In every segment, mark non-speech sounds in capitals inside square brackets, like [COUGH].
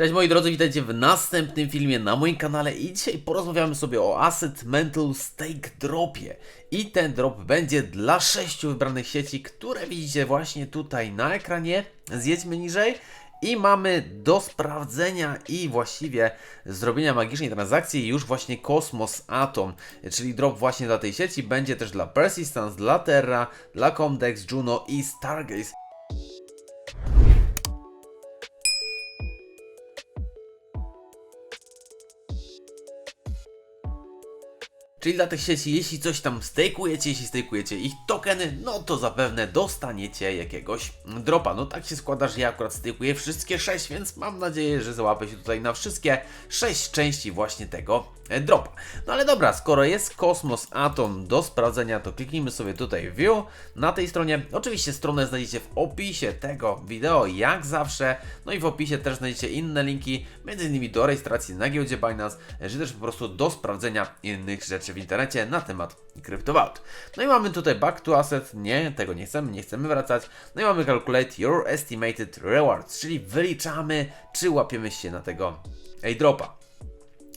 Cześć moi drodzy, witajcie w następnym filmie na moim kanale i dzisiaj porozmawiamy sobie o Asset Mental Stake Dropie. I ten drop będzie dla sześciu wybranych sieci, które widzicie właśnie tutaj na ekranie. Zjedźmy niżej. I mamy do sprawdzenia i właściwie zrobienia magicznej transakcji już właśnie Cosmos Atom, czyli drop właśnie dla tej sieci, będzie też dla Persistence, dla Terra, dla Comdex, Juno i Stargaze. Czyli dla tych sieci, jeśli coś tam stejkujecie, jeśli stejkujecie ich tokeny, no to zapewne dostaniecie jakiegoś dropa. No tak się składa, że ja akurat stejkuję wszystkie 6, więc mam nadzieję, że załapię się tutaj na wszystkie 6 części właśnie tego dropa. No ale dobra, skoro jest Kosmos Atom do sprawdzenia, to kliknijmy sobie tutaj View na tej stronie. Oczywiście stronę znajdziecie w opisie tego wideo, jak zawsze. No i w opisie też znajdziecie inne linki, m.in. do rejestracji na giełdzie Binance, czy też po prostu do sprawdzenia innych rzeczy w internecie na temat kryptowalut. No i mamy tutaj back to asset, nie, tego nie chcemy, nie chcemy wracać. No i mamy calculate your estimated rewards, czyli wyliczamy, czy łapiemy się na tego airdropa.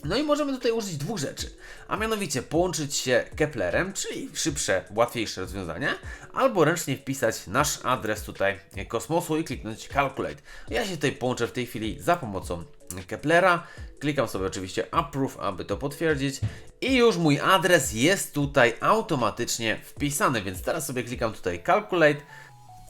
No i możemy tutaj użyć dwóch rzeczy, a mianowicie połączyć się Keplerem, czyli szybsze, łatwiejsze rozwiązanie, albo ręcznie wpisać nasz adres tutaj kosmosu i kliknąć Calculate. Ja się tutaj połączę w tej chwili za pomocą Keplera, klikam sobie oczywiście Approve, aby to potwierdzić. I już mój adres jest tutaj automatycznie wpisany, więc teraz sobie klikam tutaj Calculate,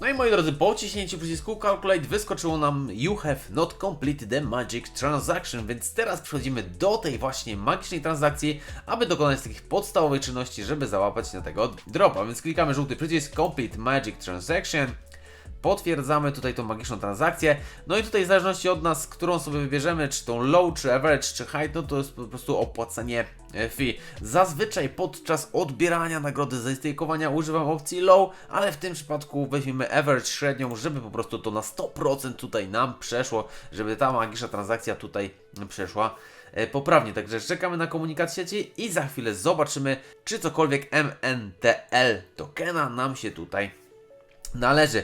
no i moi drodzy, po wciśnięciu przycisku Calculate wyskoczyło nam You have not completed the magic transaction, więc teraz przechodzimy do tej właśnie magicznej transakcji, aby dokonać takich podstawowych czynności, żeby załapać na tego dropa. Więc klikamy żółty przycisk Complete Magic Transaction, potwierdzamy tutaj tą magiczną transakcję. No i tutaj w zależności od nas, którą sobie wybierzemy, czy tą low, czy average, czy high, no to jest po prostu opłacenie e, fee. Zazwyczaj podczas odbierania nagrody ze stejkowania używam opcji low, ale w tym przypadku weźmiemy average średnią, żeby po prostu to na 100% tutaj nam przeszło, żeby ta magiczna transakcja tutaj przeszła e, poprawnie. Także czekamy na komunikat sieci i za chwilę zobaczymy, czy cokolwiek MNTL tokena nam się tutaj należy.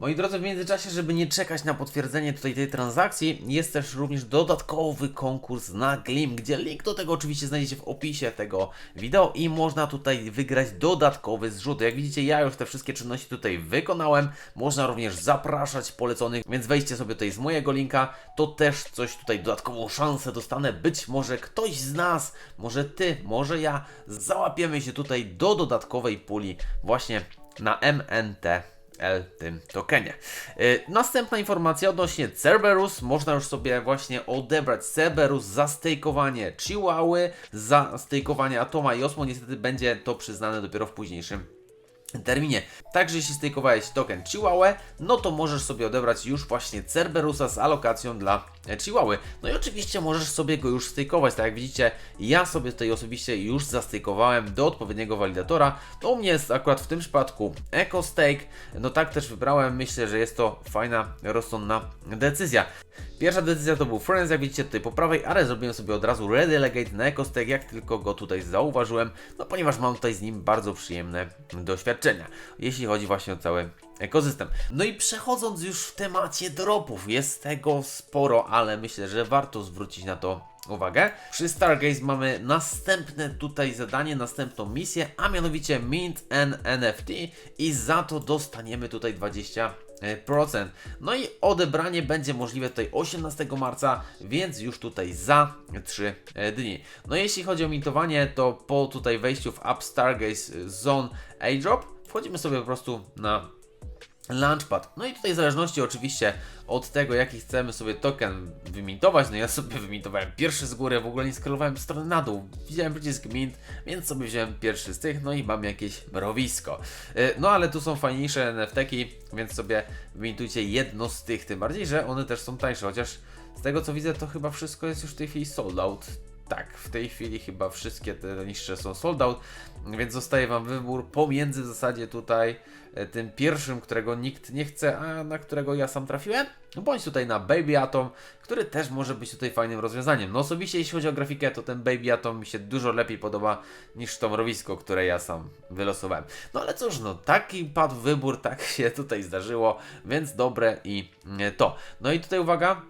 Moi drodzy, w międzyczasie, żeby nie czekać na potwierdzenie tutaj tej transakcji, jest też również dodatkowy konkurs na Glim, gdzie link do tego oczywiście znajdziecie w opisie tego wideo i można tutaj wygrać dodatkowy zrzut. Jak widzicie, ja już te wszystkie czynności tutaj wykonałem. Można również zapraszać poleconych, więc wejdźcie sobie tutaj z mojego linka, to też coś tutaj dodatkową szansę dostanę. Być może ktoś z nas, może ty, może ja, załapiemy się tutaj do dodatkowej puli właśnie na MNT. L tym tokenie. Yy, następna informacja odnośnie Cerberus. Można już sobie właśnie odebrać Cerberus za stejkowanie Chihuahui, za stejkowanie Atoma i Osmo. Niestety będzie to przyznane dopiero w późniejszym terminie. Także jeśli stejkowałeś token Chihuahua, no to możesz sobie odebrać już właśnie Cerberusa z alokacją dla Chihuahua. No i oczywiście możesz sobie go już stejkować, tak jak widzicie, ja sobie tutaj osobiście już zastejkowałem do odpowiedniego walidatora. To u mnie jest akurat w tym przypadku EcoStake, no tak też wybrałem, myślę, że jest to fajna, rozsądna decyzja. Pierwsza decyzja to był Friends, jak widzicie tutaj po prawej, ale zrobiłem sobie od razu Redelegate na EcoStake, jak tylko go tutaj zauważyłem, no ponieważ mam tutaj z nim bardzo przyjemne doświadczenia, jeśli chodzi właśnie o cały ekosystem. No i przechodząc już w temacie dropów, jest tego sporo, ale myślę, że warto zwrócić na to uwagę. Przy Stargaze mamy następne tutaj zadanie, następną misję, a mianowicie Mint an NFT i za to dostaniemy tutaj 20 procent. No i odebranie będzie możliwe tutaj 18 marca, więc już tutaj za 3 dni. No jeśli chodzi o mintowanie, to po tutaj wejściu w App Stargaze Zone airdrop wchodzimy sobie po prostu na Launchpad. No i tutaj w zależności oczywiście od tego, jaki chcemy sobie token wymintować, no ja sobie [LAUGHS] wymintowałem pierwszy z góry, w ogóle nie skrolowałem strony na dół. Widziałem przycisk mint, więc sobie wziąłem pierwszy z tych, no i mam jakieś mrowisko. E, no ale tu są fajniejsze NFT-ki, więc sobie wymintujcie jedno z tych, tym bardziej, że one też są tańsze, chociaż z tego co widzę, to chyba wszystko jest już w tej chwili sold out. Tak, w tej chwili chyba wszystkie te niższe są sold out, więc zostaje Wam wybór pomiędzy w zasadzie tutaj e, tym pierwszym, którego nikt nie chce, a na którego ja sam trafiłem, bądź tutaj na Baby Atom, który też może być tutaj fajnym rozwiązaniem. No osobiście jeśli chodzi o grafikę, to ten Baby Atom mi się dużo lepiej podoba niż to mrowisko, które ja sam wylosowałem. No ale cóż, no taki padł wybór, tak się tutaj zdarzyło, więc dobre i e, to. No i tutaj uwaga,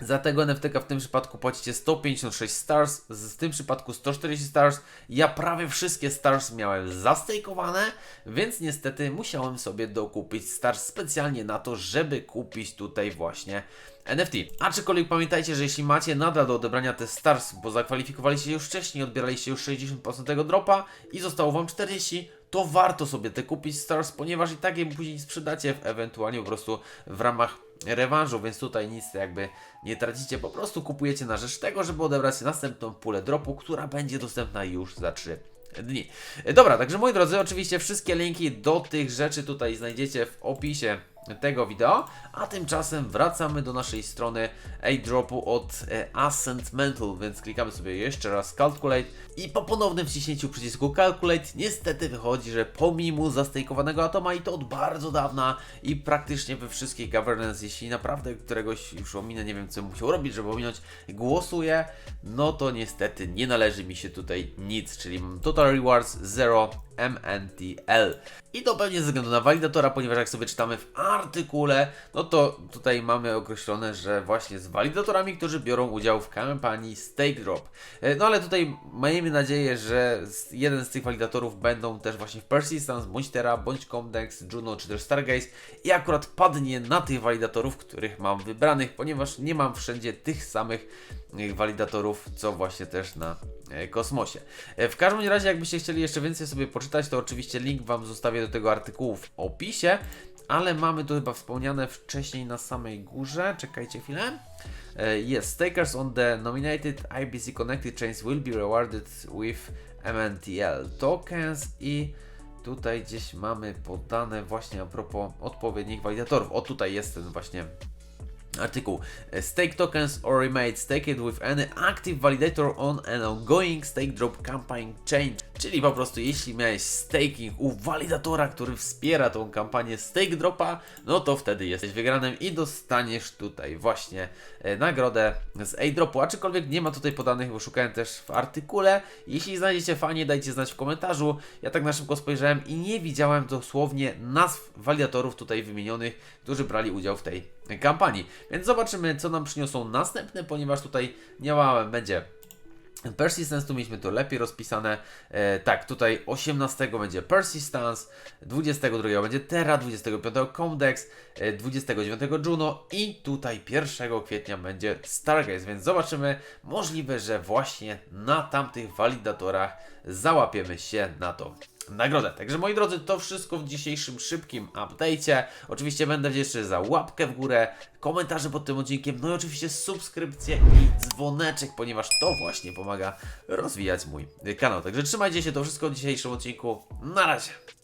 Za tego NFT-ka w tym przypadku płacicie 156 stars, z- tym przypadku 140 stars. Ja prawie wszystkie stars miałem zastejkowane, więc niestety musiałem sobie dokupić stars specjalnie na to, żeby kupić tutaj właśnie NFT. Aczkolwiek pamiętajcie, że jeśli macie nadal do odebrania te stars, bo zakwalifikowaliście się już wcześniej, odbieraliście już 60% tego dropa i zostało Wam 40, to warto sobie te kupić stars, ponieważ i tak je później sprzedacie ewentualnie po prostu w ramach rewanżu, więc tutaj nic jakby nie tracicie, po prostu kupujecie na rzecz tego, żeby odebrać następną pulę dropu, która będzie dostępna już za 3 dni. Dobra, także moi drodzy, oczywiście wszystkie linki do tych rzeczy tutaj znajdziecie w opisie tego wideo, a tymczasem wracamy do naszej strony airdropu od e, Ascent Mental, więc klikamy sobie jeszcze raz Calculate i po ponownym wciśnięciu przycisku Calculate niestety wychodzi, że pomimo zastejkowanego atoma i to od bardzo dawna i praktycznie we wszystkich governance, jeśli naprawdę któregoś już ominę, nie wiem co musiał robić, żeby ominąć, głosuję, no to niestety nie należy mi się tutaj nic, czyli mam Total Rewards 0 MNTL. I to pewnie ze względu na walidatora, ponieważ jak sobie czytamy w artykule, no to tutaj mamy określone, że właśnie z walidatorami, którzy biorą udział w kampanii Stake Drop. E, No ale tutaj miejmy nadzieję, że jeden z tych walidatorów będą też właśnie w Persistence, bądź Terra, bądź Comdex, Juno czy też Stargaze i akurat padnie na tych walidatorów, których mam wybranych, ponieważ nie mam wszędzie tych samych e, walidatorów, co właśnie też na e, kosmosie. W każdym razie, jakbyście chcieli jeszcze więcej sobie poczytać, to oczywiście link Wam zostawię do tego artykułu w opisie, ale mamy tu chyba wspomniane wcześniej na samej górze. Czekajcie chwilę. E, Yes, stakers on the nominated IBC connected chains will be rewarded with MNTL tokens i tutaj gdzieś mamy podane właśnie a propos odpowiednich walidatorów. O tutaj jest ten właśnie artykuł. E, Stake tokens or remain staked with any active validator on an ongoing stake drop campaign chain. Czyli po prostu jeśli miałeś staking u walidatora, który wspiera tą kampanię stake dropa, no to wtedy jesteś wygranym i dostaniesz tutaj właśnie e, nagrodę z airdropu. Aczkolwiek nie ma tutaj podanych, bo szukałem też w artykule. Jeśli znajdziecie fajnie, dajcie znać w komentarzu. Ja tak na szybko spojrzałem i nie widziałem dosłownie nazw walidatorów tutaj wymienionych, którzy brali udział w tej kampanii. Więc zobaczymy, co nam przyniosą następne, ponieważ tutaj miałem, będzie Persistence, tu mieliśmy to lepiej rozpisane. E, tak, tutaj 18 będzie Persistence, 22 będzie Terra, 25 Comdex, e, 29 Juno i tutaj 1 kwietnia będzie Stargaze, więc zobaczymy. Możliwe, że właśnie na tamtych walidatorach załapiemy się na to nagrodę. Także moi drodzy, to wszystko w dzisiejszym szybkim update'cie. Oczywiście będę wdzięczny za łapkę w górę, komentarze pod tym odcinkiem, no i oczywiście subskrypcję i dzwoneczek, ponieważ to właśnie pomaga rozwijać mój kanał. Także trzymajcie się, to wszystko w dzisiejszym odcinku. Na razie!